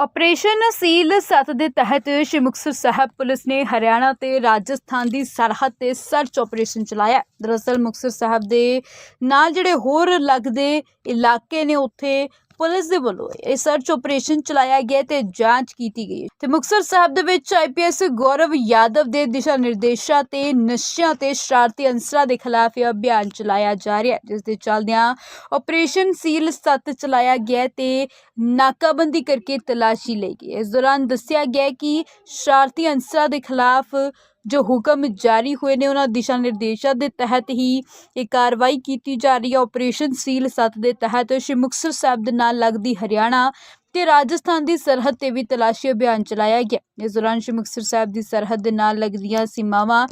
Operation ਸੀਲ 7 ਦੇ ਤਹਿਤ ਸ਼੍ਰੀ ਮੁਕਤਸਰ ਸਾਹਿਬ police ਨੇ ਹਰਿਆਣਾ ਤੇ ਰਾਜਸਥਾਨ ਦੀ ਸਰਹੱਦ ਤੇ ਸਰਚ ਆਪਰੇਸ਼ਨ ਚਲਾਇਆ ਦਰਅਸਲ ਮੁਕਤਸਰ ਸਾਹਿਬ ਦੇ ਨਾਲ ਜਿਹੜੇ ਹੋਰ ਲੱਗਦੇ ਇਲਾਕੇ ਨੇ, ਉੱਥੇ ਪੁਲਿਸ ਦੇ ਵੱਲੋਂ ਇਹ ਸਰਚ ਆਪਰੇਸ਼ਨ ਚਲਾਇਆ ਗਿਆ ਤੇ ਜਾਂਚ ਕੀਤੀ ਗਈ। ਤੇ ਮੁਕਤਸਰ ਸਾਹਿਬ ਦੇ ਵਿੱਚ ਆਈਪੀਐਸ ਗੌਰਵ ਯਾਦਵ ਦੇ ਦਿਸ਼ਾ ਨਿਰਦੇਸ਼ਾਂ ਤੇ ਨਸ਼ਿਆਂ ਤੇ ਸ਼ਰਾਰਤੀ ਅੰਸਰਾਂ ਦੇ ਖਿਲਾਫ ਇਹ ਅਭਿਆਨ ਚਲਾਇਆ ਜਾ ਰਿਹਾ ਹੈ, ਜਿਸ ਦੇ ਚੱਲਦਿਆਂ ਆਪਰੇਸ਼ਨ ਸੀਲ 7 ਚਲਾਇਆ ਗਿਆ ਤੇ ਨਾਕਾਬੰਦੀ ਕਰਕੇ ਤਲਾਸ਼ੀ ਲਈ ਗਈ। ਇਸ ਦੌਰਾਨ ਦੱਸਿਆ ਗਿਆ ਕਿ ਸ਼ਰਾਰਤੀ ਅੰਸਰਾਂ ਦੇ ਖਿਲਾਫ ਜੋ ਹੁਕਮ ਜਾਰੀ ਹੋਏ ਨੇ, ਉਹਨਾਂ ਦਿਸ਼ਾ ਨਿਰਦੇਸ਼ਾਂ ਦੇ ਤਹਿਤ ਹੀ ਇਹ ਕਾਰਵਾਈ ਕੀਤੀ ਜਾ ਰਹੀ ਹੈ। ਆਪਰੇਸ਼ਨ ਸੀਲ 7 ਦੇ ਤਹਿਤ ਸ਼੍ਰੀ ਮੁਕਤਸਰ ਸਾਹਿਬ ਦੇ ਨਾਲ ਲੱਗਦੀ ਹਰਿਆਣਾ ਤੇ ਰਾਜਸਥਾਨ ਦੀ ਸਰਹੱਦ ਤੇ ਵੀ ਤਲਾਸ਼ੀ ਅਭਿਆਨ ਚਲਾਇਆ ਗਿਆ। ਇਸ ਦੌਰਾਨ ਸ਼੍ਰੀ ਮੁਕਤਸਰ ਸਾਹਿਬ ਦੀ ਸਰਹੱਦ ਦੇ ਨਾਲ ਲੱਗਦੀਆਂ ਸੀਮਾਵਾਂ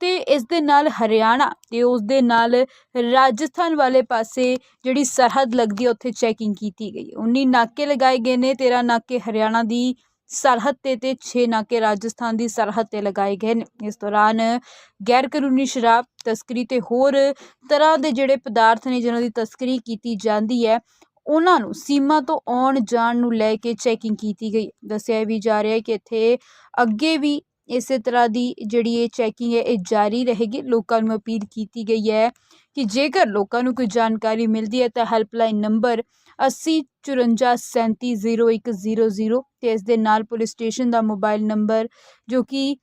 ਤੇ ਇਸ ਦੇ ਨਾਲ ਹਰਿਆਣਾ ਤੇ ਉਸ ਦੇ ਨਾਲ ਰਾਜਸਥਾਨ ਵਾਲੇ ਪਾਸੇ ਜਿਹੜੀ ਸਰਹੱਦ ਲੱਗਦੀ ਹੈ, ਉੱਥੇ ਚੈਕਿੰਗ ਕੀਤੀ ਗਈ। 19 ਨਾਕੇ ਲਗਾਏ ਗਏ ਨੇ 13 ਨਾਕੇ ਹਰਿਆਣਾ ਦੀ ਸਰਹੱਦ ਤੇ ਤੇ 6 ਨਾਕੇ ਰਾਜਸਥਾਨ ਦੀ ਸਰਹੱਦ ਤੇ ਲਗਾਏ ਗਏ ਨੇ। ਇਸ ਦੌਰਾਨ ਗੈਰ ਕਾਨੂੰਨੀ ਸ਼ਰਾਬ, ਤਸਕਰੀ ਤੇ ਹੋਰ ਤਰ੍ਹਾਂ ਦੇ ਜਿਹੜੇ ਪਦਾਰਥ ਨੇ ਜਿਨ੍ਹਾਂ ਦੀ ਤਸਕਰੀ ਕੀਤੀ ਜਾਂਦੀ ਹੈ, ਉਹਨਾਂ ਨੂੰ ਸੀਮਾ ਤੋਂ ਆਉਣ ਜਾਣ ਨੂੰ ਲੈ ਕੇ ਚੈਕਿੰਗ ਕੀਤੀ ਗਈ। ਦੱਸਿਆ ਵੀ ਜਾ ਰਿਹਾ ਹੈ ਕਿ ਇੱਥੇ ਅੱਗੇ ਵੀ ਇਸੇ ਤਰ੍ਹਾਂ ਦੀ ਜਿਹੜੀ ਇਹ ਚੈਕਿੰਗ ਹੈ, ਇਹ ਜਾਰੀ ਰਹੇਗੀ। ਲੋਕਾਂ ਨੂੰ ਅਪੀਲ ਕੀਤੀ ਗਈ ਹੈ ਕਿ ਜੇਕਰ ਲੋਕਾਂ ਨੂੰ ਕੋਈ ਜਾਣਕਾਰੀ ਮਿਲਦੀ ਹੈ ਤਾਂ ਹੈਲਪਲਾਈਨ ਨੰਬਰ 8054370100 ਤੇ ਇਸ ਦੇ ਨਾਲ ਪੁਲਿਸ ਸਟੇਸ਼ਨ ਦਾ ਮੋਬਾਈਲ ਨੰਬਰ ਜੋ ਕਿ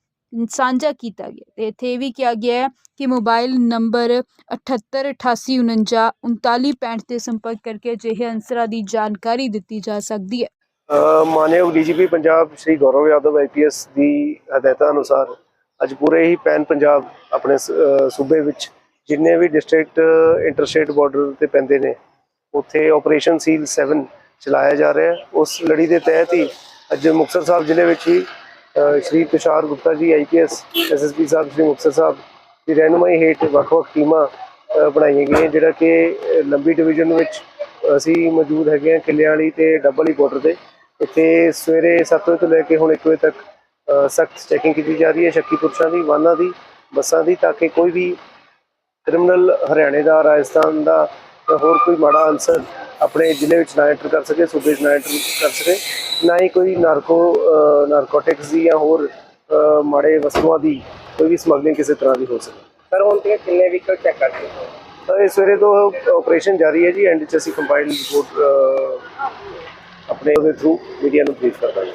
ਸਾਂਝਾ ਕੀਤਾ ਗਿਆ ਤੇ ਇੱਥੇ ਇਹ ਵੀ ਕਿਹਾ ਗਿਆ ਹੈ ਕਿ ਮੋਬਾਈਲ ਨੰਬਰ 7888493965 ਤੇ ਸੰਪਰਕ ਕਰਕੇ ਅਜਿਹੇ ਅੰਸਰਾਂ ਦੀ ਜਾਣਕਾਰੀ ਦਿੱਤੀ ਜਾ ਸਕਦੀ ਹੈ। ਮਾਨਯੋਗ ਡੀਜੀਪੀ ਪੰਜਾਬ ਸ਼੍ਰੀ ਗੌਰਵ ਯਾਦਵ ਆਈਪੀਐਸ ਦੀ ਹਦਾਇਤਾਂ ਅਨੁਸਾਰ ਅੱਜ ਪੂਰੇ ਹੀ ਪੈਨ ਪੰਜਾਬ ਆਪਣੇ ਸੂਬੇ ਵਿੱਚ ਜਿੰਨੇ ਵੀ ਡਿਸਟ੍ਰਿਕਟ ਇੰਟਰਸਟੇਟ ਬਾਰਡਰ ਤੇ ਪੈਂਦੇ ਨੇ ਉੱਥੇ ਆਪਰੇਸ਼ਨ ਸੀਲ 7 ਚਲਾਇਆ ਜਾ ਰਿਹਾ ਹੈ। ਉਸ ਲੜੀ ਦੇ ਤਹਿਤ ਹੀ ਅੱਜ ਮੁਕਤਸਰ ਸਾਹਿਬ ਜ਼ਿਲ੍ਹੇ ਵਿੱਚ ਹੀ ਸ਼੍ਰੀ ਤੁਸ਼ਾਰ ਗੁਪਤਾ ਜੀ ਆਈਪੀਐਸ ਐਸਐਸਪੀ ਸਾਹਿਬ, ਸ਼੍ਰੀ ਮੁਕਤਸਰ ਸਾਹਿਬ ਦੀ ਰਹਿਨੁਮਾਈ ਹੇਠ ਵੱਖ-ਵੱਖ ਟੀਮਾਂ ਬਣਾਈਆਂ ਗਈਆਂ, ਜਿਹੜਾ ਕਿ ਲੰਬੀ ਡਿਵੀਜ਼ਨ ਵਿੱਚ ਅਸੀਂ ਮੌਜੂਦ ਹੈਗੇ ਹਾਂ ਕਿੱਲਿਆਂ ਵਾਲੀ ਤੇ ਡੱਬਲ ਵਾਲੀ ਬਾਰਡਰ ਤੇ। ਇੱਥੇ ਸਵੇਰੇ 7 ਵਜੇ ਤੋਂ ਲੈ ਕੇ ਹੁਣ 1 ਵਜੇ ਤੱਕ ਸਖਤ ਚੈਕਿੰਗ ਕੀਤੀ ਜਾ ਰਹੀ ਹੈ ਸ਼ੱਕੀ ਪੁਰਸ਼ਾਂ ਦੀ, ਵਾਹਨਾਂ ਦੀ, ਬੱਸਾਂ ਦੀ, ਤਾਂ ਕਿ ਕੋਈ ਵੀ ਕ੍ਰਿਮੀਨਲ ਹਰਿਆਣੇ ਦਾ, ਰਾਜਸਥਾਨ ਦਾ ਜਾਂ ਹੋਰ ਕੋਈ ਮਾੜਾ ਅਨਸਰ ਆਪਣੇ ਜ਼ਿਲ੍ਹੇ ਵਿੱਚ ਨਾ ਐਂਟਰ ਕਰ ਸਕੇ ਸੂਬੇ 'ਚ ਨਾ ਐਂਟਰ ਕਰ ਸਕੇ ਨਾ ਹੀ ਕੋਈ ਨਾਰਕੋ ਨਾਰਕੋਟਿਕਸ ਦੀ ਜਾਂ ਹੋਰ ਮਾੜੇ ਵਸਤੂਆਂ ਦੀ ਕੋਈ ਵੀ ਸਮਗਲਿੰਗ ਕਿਸੇ ਤਰ੍ਹਾਂ ਦੀ ਹੋ ਸਕੇ। ਸਰ ਹੁਣ ਤੇ ਕਿੰਨੇ ਵਹੀਕਲ ਚੈੱਕ ਕਰਦੇ ਹੋ? ਤਾਂ ਇਹ ਸਵੇਰੇ ਤੋਂ ਆਪਰੇਸ਼ਨ ਜਾਰੀ ਹੈ ਜੀ ਐਂਡ ਚ ਅਸੀਂ ਕੰਪਾਈਲ ਰਿਪੋਰਟ ਆਪਣੇ ਉਹਦੇ ਥਰੂ ਮੀਡੀਆ ਨੂੰ ਬਰੀਫ ਕਰ ਦਾਂਗੇ।